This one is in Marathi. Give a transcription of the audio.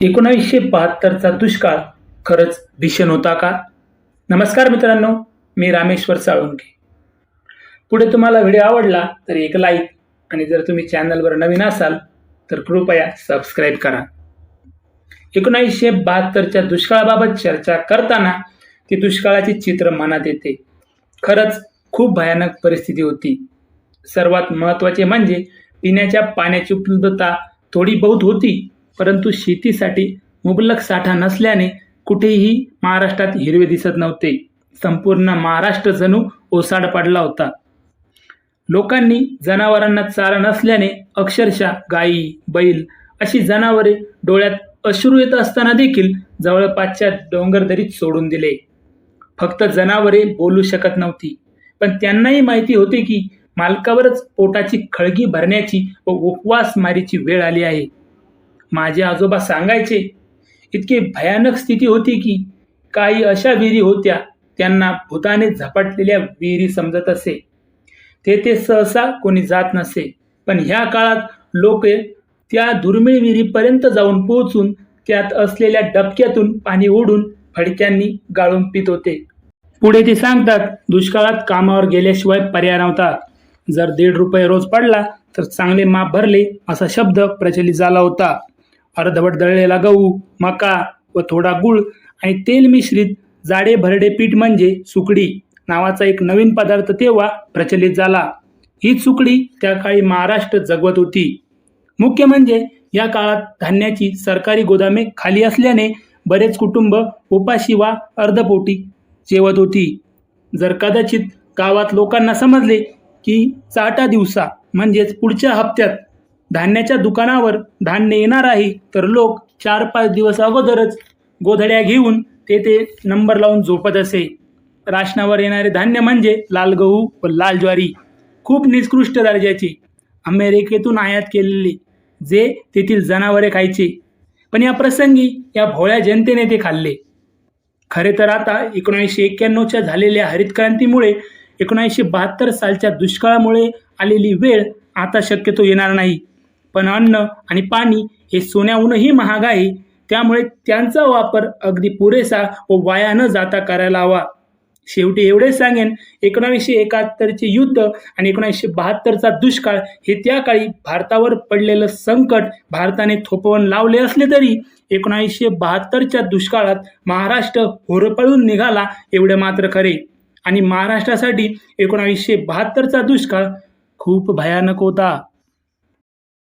एकोणावीसशे बहात्तरचा दुष्काळ खरंच भीषण होता का? नमस्कार मित्रांनो मी रामेश्वर साळुंके पुढे तुम्हाला व्हिडिओ आवडला तर एक लाईक आणि जर तुम्ही चॅनलवर नवीन असाल तर कृपया सबस्क्राईब करा. एकोणावीसशे बहात्तरच्या दुष्काळाबाबत चर्चा करताना ती दुष्काळाचे चित्र मनात येते. खरंच खूप भयानक परिस्थिती होती. सर्वात महत्त्वाचे म्हणजे पिण्याच्या पाण्याची उपलब्धता थोडी बहुत होती. परंतु शेतीसाठी मुबलक साठा नसल्याने कुठेही महाराष्ट्रात हिरवे दिसत नव्हते. संपूर्ण महाराष्ट्र जणू ओसाड पडला होता. लोकांनी जनावरांना चारा नसल्याने अक्षरशः गायी बैल अशी जनावरे डोळ्यात अश्रू येत असताना देखील जवळपासच्या डोंगरदरीत सोडून दिले. फक्त जनावरे बोलू शकत नव्हती. पण त्यांनाही माहिती होते की मालकावरच पोटाची खळगी भरण्याची व उपवास मारीची वेळ आली आहे. माझे आजोबा सांगायचे इतकी भयानक स्थिती होती की काही अशा विहिरी होत्या त्यांना भूताने झपाटलेल्या विहिरी समजत असे. तेथे सहसा कोणी जात नसे पण ह्या काळात लोक त्या दुर्मिळ विहिरीपर्यंत जाऊन पोहोचून त्यात असलेल्या डबक्यातून पाणी ओढून फडक्यांनी गाळून पित होते. पुढे ते सांगतात दुष्काळात कामावर गेल्याशिवाय पर्याय नव्हता. जर दीड रुपये रोज पडला तर चांगले माप भरले असा शब्द प्रचलित झाला होता. अर्धवट दळलेला गहू मका व थोडा गुळ आणि तेल मिश्रित जाडे भरडे पीठ म्हणजे सुकडी नावाचा एक नवीन पदार्थ तेव्हा प्रचलित झाला. ही सुकडी त्या काळी महाराष्ट्र जगवत होती. मुख्य म्हणजे या काळात धान्याची सरकारी गोदामे खाली असल्याने बरेच कुटुंब उपाशी वा अर्धपोटी जेवत होती. जर कदाचित गावात लोकांना समजले की चाटा दिवसा म्हणजेच पुढच्या हप्त्यात धान्याच्या दुकानावर धान्य येणार आहे तर लोक चार पाच दिवस अगोदरच गोधड्या घेऊन तेथे नंबर लावून झोपत असे. राशनावर येणारे धान्य म्हणजे लाल गहू व लाल ज्वारी. खूप निकृष्ट दर्जाचे अमेरिकेतून आयात केलेले जे तेथील जनावरे खायचे. पण या प्रसंगी या भोळ्या जनतेने ते खाल्ले. खरे तर आता एकोणीसशे एक्क्याण्णवच्या झालेल्या हरित क्रांतीमुळे एकोणीसशे बहात्तर सालच्या दुष्काळामुळे आलेली वेळ आता शक्यतो येणार नाही. पण अन्न आणि पाणी हे सोन्याहूनही महाग आहे. त्यामुळे त्यांचा वापर अगदी पुरेसा व वाया न जाता करायला हवा. शेवटी एवढेच सांगेन एकोणावीसशे एकाहत्तरचे युद्ध आणि एकोणीसशे बहात्तरचा दुष्काळ हे त्या काळी भारतावर पडलेलं संकट भारताने थोपवून लावले असले तरी एकोणावीसशे बहात्तरच्या दुष्काळात महाराष्ट्र होरपळून निघाला एवढे मात्र खरे. आणि महाराष्ट्रासाठी एकोणावीसशे बहात्तरचा दुष्काळ खूप भयानक होता.